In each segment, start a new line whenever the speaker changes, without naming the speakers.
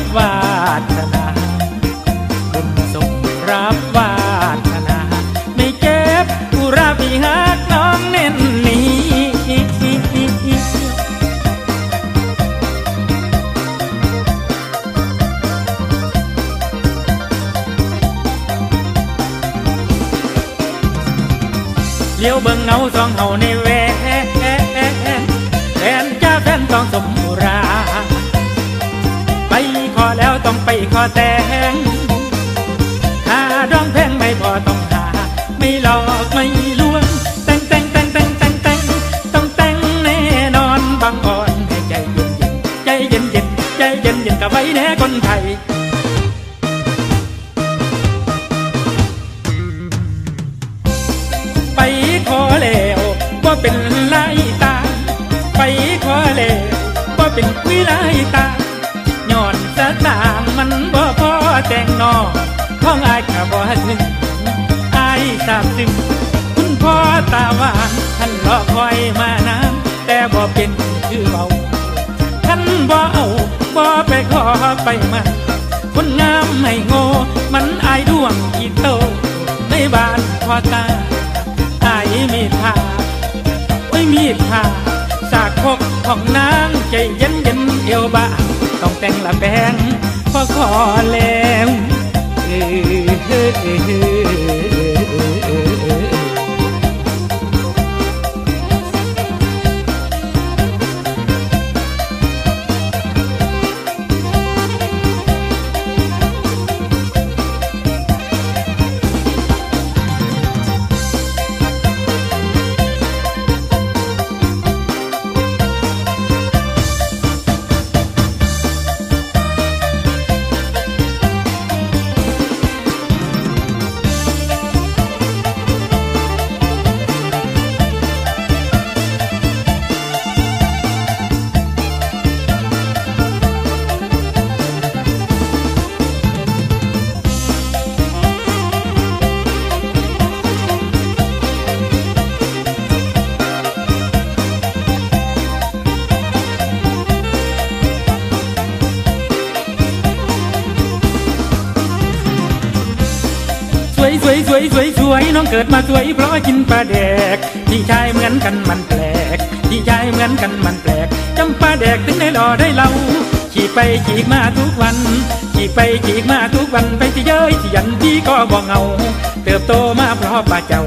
ับวาสนาบุญส่งรับวาสนา ไม่เก็บผู้รับอีหักน้องเน้นนี้เลี้ยวเบิ่งเงาสองเฮาในเว แล้วต้องไปขอแต่งหาดองแพลงไม่พอต้องหา ไม่หลอกไม่ลวงแต่งแต่งแต่งแต่งแต่งแต่งต้องแต่งแน่นอนบางอ่อนให้ใจเย็นเย็นใจเย็นเย็นใจเย็นเย็นกับไว้แน่คนไทยไปขอแล้วว่าเป็นลายตาไปขอแล้วว่าเป็นวิไลตา แต่งนอท้องอายก็บ่ถึงอายทราบซึ้งคุณพ่อตาหวานท่านรอคอยมานานแต่บ่เป็นคือเบาท่านบ่เอาบ่ไปขอไปมาคนงามไม่โง่มันอายดวงอีโตในบ้านพ่อตาอายมีดผ้าไม่มีดผ้าสากพกของนางใจเย็นเย็นเอวบางต้องแต่งละแบง พอขอแล้วเออเออเออเออเออ วยสวยน้องเกิดมาสวยเพราะกินปลาแดกที่ชายเหมือนกันมันแปลกที่ชายเหมือนกันมันแปลกจำปลาแดกถึงได้หล่อได้เล่าฉีกไปฉีกมาทุกวันฉีกไปฉีกมาทุกวันไปที่เย้ยที่ยันพี่ก็บอกเงา เติบโตมาเพราะปลาเจ้า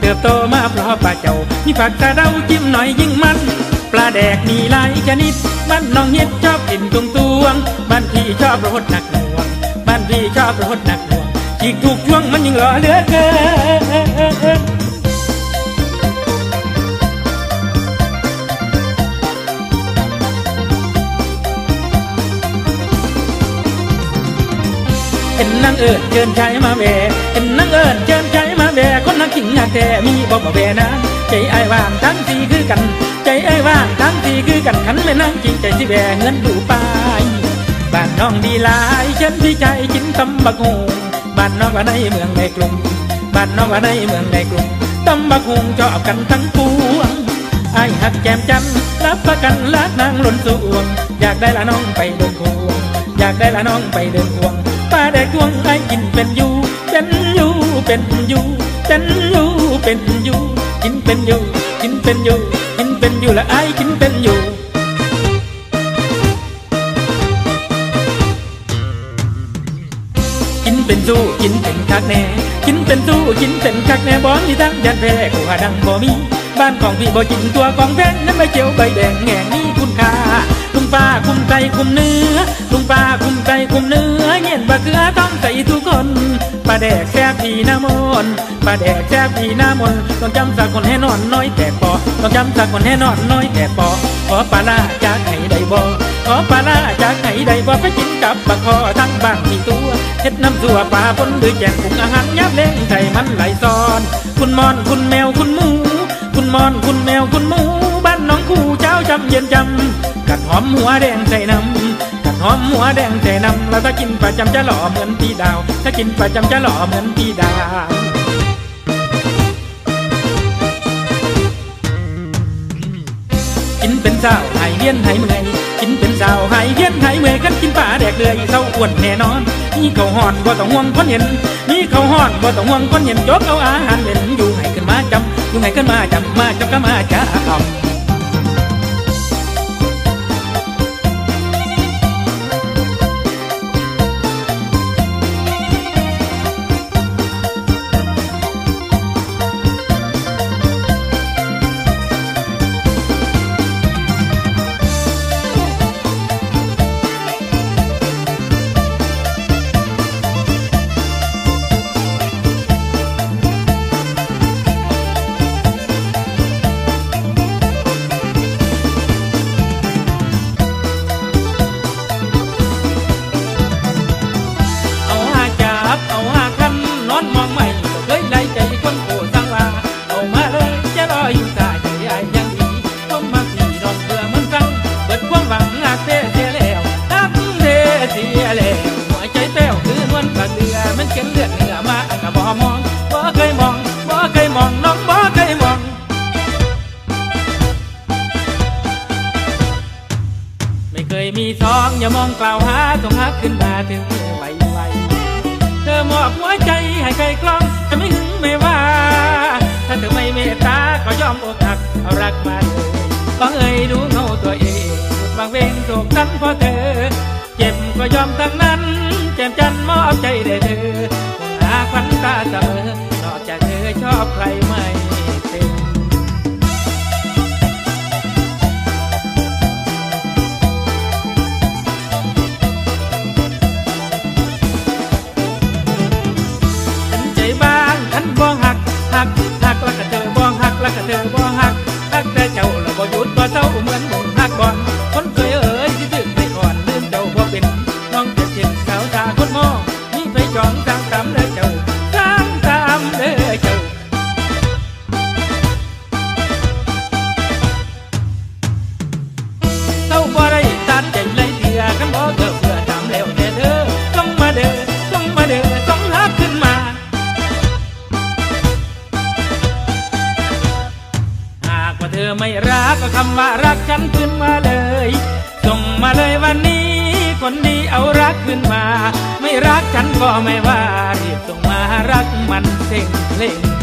เติบโตมาเพราะปลาเจ้ามีผักตาเดาจิ้มหน่อยยิ่งมันปลาแดกมีหลายชนิดบ้านน้องเฮ็ดชอบกินตวงตวงบ้านพี่ชอบรสหนักหน่วงบ้านพี่ชอบรสหนักหน่วง อีกถูกช่วงมันยิ่งหล่อเหลือเกินเห็นนางเอิญเชิญชายมาแหวเห็นนางเอิญเชิญชายมาแหวคนนักขิงงาแต่มีบอกมาแหวนะ ใจไอ้ว่างทั้งสีคือกัน ใจไอ้ว่างทั้งสีคือกันขันไม่นั่งจริงใจสิแหวเงินดูไปบ้านน้องดีหลายเชิญพี่ใจกินตำบักหู บ้านนองว่าในเมืองในกรุงบ้านนองว่าในเมืองในกรุงตำบักหูชอบกันทั้งปวงไอ้หักแก้มจันรับประกันรักนางหล่นสวง อยากได้ละน้องไปเดินควง อยากได้ละน้องไปเดินควงป้าแดกทวงไอ้กินเป็นอยู่เป็นอยู่เป็นอยู่เป็นอยู่เป็นอยู่กินเป็นอยู่กินเป็นอยู่กินเป็นอยู่และไอ้กินเป็นอยู่ กินเป็นคักแน่ กินเป็นสู้กินเป็นคักแน่บ่มีทั้งยันแพ้กูว่าดังบ่มี บ้านของพี่บ่กินตัวของแพงนั้นใบเขียวใบแดงแง่นี่คุณค่าลุงป้าคุ้มใจคุ้มเนื้อลุงป้าคุ้มใจคุ้มเนื้อเงี้ยนบะเกลือต้องใส่ทุกคนปลาแดกแซ่บพีน้ำมนต์ปลาแดกแซ่บพีน้ำมนต์ต้องจำสักคนให้นอนน้อยแต่ปอต้องจำสักคนให้นอนน้อยแต่ปอ ขอปลาล่าจากไหนได้บ่ขอปลาล่าจากไหนได้บ่ไปกินกับปลาคอทั้งบ้านที่ตัวเฮ็ดน้ำสัวปลาปนหรือแกงปรุงอาหารยับเล้งไก่มันไหลซ้อน คุณมอนคุณแมวคุณหมู คุณมอนคุณแมวคุณหมู บ้านน้องคู่เจ้าจำเย็นจำกัดหอมหัวแดงใส่น้ำกัดหอมหัวแดงใส่น้ำแล้วถ้ากินประจำจะหล่อเหมือนพี่ดาว ถ้ากินประจำจะหล่อเหมือนพี่ดาว เป็นสาวหายเวียนหายเมื่อยกินเป็นสาวหายเวียนหายเมื่อยกันกินป่าแดกเลยเศร้าอ้วนแน่นอนนี่เขาห่อนบ่ต้องห่วงคนเห็นนี่เขาห่อนบ่ต้องห่วงคนเห็นจกเอาอาหารเล่นอยู่ให้ขึ้นมาจำอยู่ให้ขึ้นมาจำมาจำก็มาจ้าอ่ ฉันเพราะเธอ เจ็บก็ยอมทั้งนั้น แจ่มจันมอบใจเด้เธอหาควันตาเสมอ ก็คำว่ารักฉันขึ้นมาเลย ส่งมาเลยวันนี้ คนดีเอารักขึ้นมา ไม่รักฉันก็ไม่ว่ารีบส่งมารักมันเซ็งเล่ง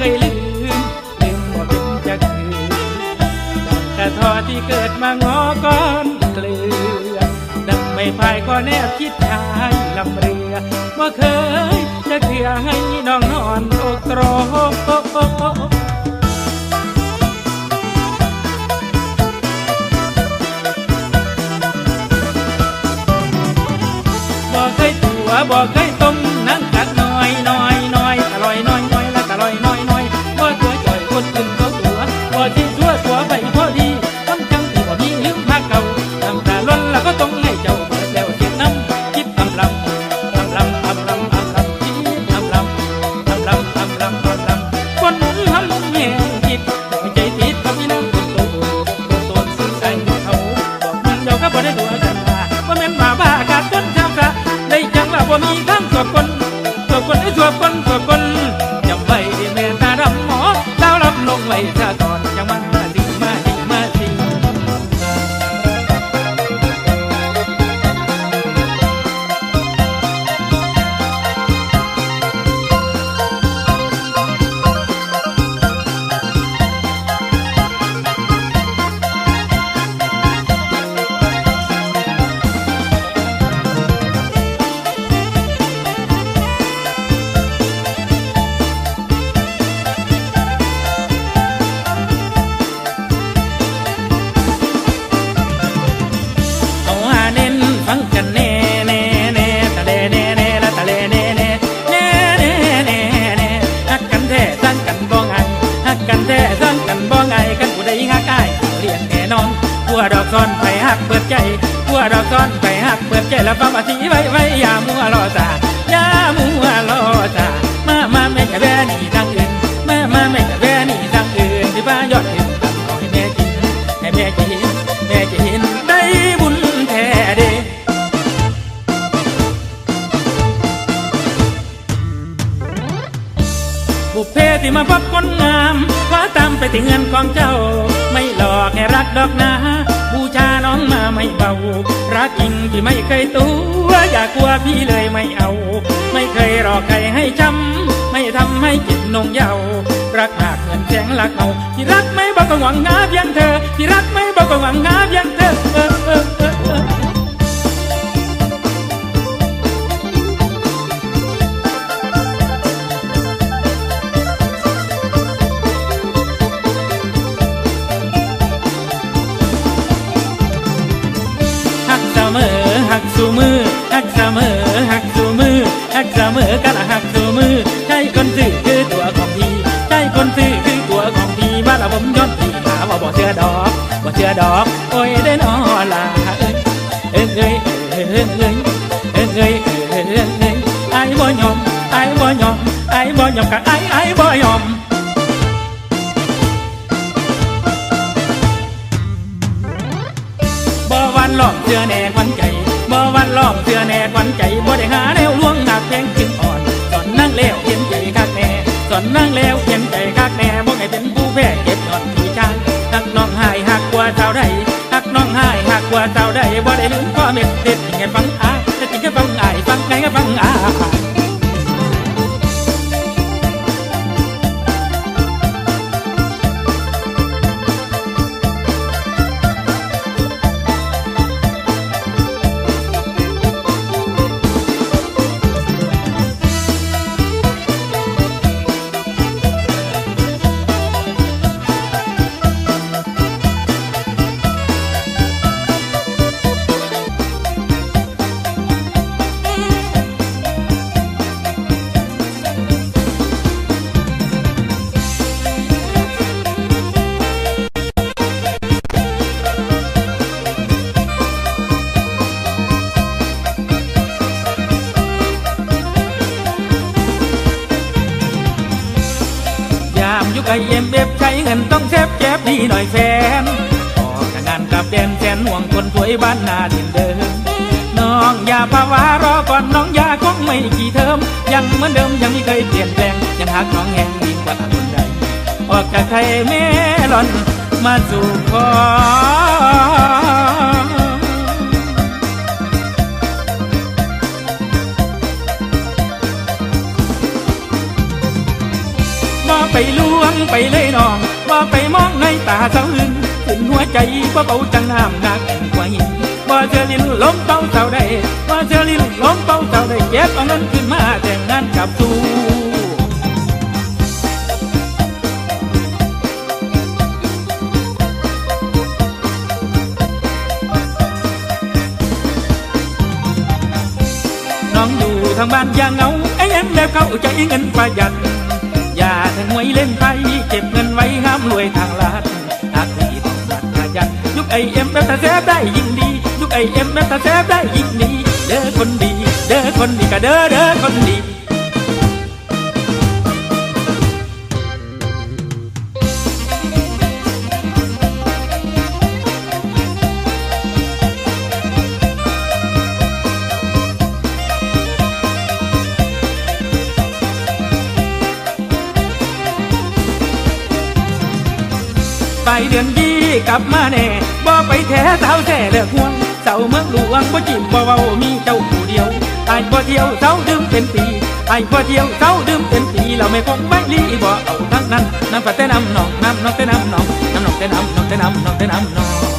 คยลืมลืมบ่เป็นจะคืนดังกตะทอที่เกิดมางอก้อนเกลือดังไม่พายก็แนบคิดชายลำเรือว่าเคยจะเถื่อให้น้องนอนอกตรมบอกให้ ซ้อนไปฮักเปิดใจผัวดอกซ้อนไปฮักเปิดใจแล้วฟังว่าสีไว้ไว้อย่ามัวรอจ้าอย่ามัวรอจ้ามามาแม่จะแว่นี่ทางอื่นมามาแม่จะแว่นี่ทางอื่นที่บ้านยอดเห็นตันขอให้แม่กินให้แม่จะเห็นแม่จะเห็นได้บุญแท้เด้บุพเพที่มาพบคนงามพาตามไปถึงเงินของเจ้า ไม่หลอกให้รักดอกนะ บูชาน้องมาไม่เบา รักจริงที่ไม่เคยตัวอย่ากลัวพี่เลยไม่เอา ไม่เคยรอใครให้จำไม่ทำให้จิตนงเยารักหากเงินแสงรักเอาที่รักไม่บอกก็หวังงาเพียงเธอ ที่รักไม่บอกก็หวังงาเพียงเธอ อดอกโอ้ยได้นอลาเอ้ยเอ้ยเอ้ยเอ้ยเอ้ยเอ้ยเอ้ยเอ้ยเอ้ยเอ้ยไอ้บ่ยอมไอ้บ่ยอมไอ้บ่ยอมกับไอ้ไอ้บ่ยอมบ่วันล้อมเสื้อแหนกวันใจบ่วันล้อมเสื้อแหนกวันใจบ่ได้หาแนวลวงหักแพงขึ้นอ่อนสอนนั่งเลวเขียนใจคักแน่สอนนั่งเลว Déjame, déjame, ยามยุคไอเอ็มเอฟใช้เงินต้องเซฟแจ็บดีหน่อยแฟนออกจากงานกับแดนแสนห่วงคนสวยบ้านนาดินเดิมน้องอย่าภาวะรอก่อนน้องยาคงไม่กี่เทอมยังเหมือนเดิมยังไม่เคยเปลี่ยนแปลงยังหักน้องแหงยิ่งกว่าคนใดออกจากไทยเมลอนมาสู่ขอไปลวง ไปเลยน้องบ่ไปมองในตาสาอื่นใจขึ้นหัวใจบ่าเบาจังน้ำหนักกว่าหินบ่เจอลินล้มเป้าเต่าได้บ่เจอลินล้มเป้าเต่าได้เก็บเอาเงินขึ้นมาแต่งงานกับสูน้องอยู่ทางบ้านอย่างเงาไอ้เอ็มแบบเข้าใจเงินประหยัด อย่าถึงไว้เล่นไปเก็บเงินไว้ห้ามรวยทางลัดหากที่ต้องบัดประหยันยุคไอเอ็มแบบตาแซบได้ยิ่งดียุคไอเอ็มแบบตาแซบได้ยิ่งดีเด้อคนดี เด้อคนดีก็เด้อเด้อคนดี ไปเดือนยี่กลับมาแน่บ่ไปแท้สาวแท้เลิกห่วงเสาเมืองหลวงบ่จิ้มบ่เว้ามีเจ้าผู้เดียวไอ้บ่เที่ยวเสาดื่มเป็นปีไอ้บ่เที่ยวเสาดื่มเป็นปีเราไม่คงไม่ลีบ่เอาทั้งนั้นน้ำฝาดแต่น้ำหนองน้ำนองแต่น้ำหนองน้ำหนองแต่น้ำหนองแต่น้ำหนองแต่น้ำหนอง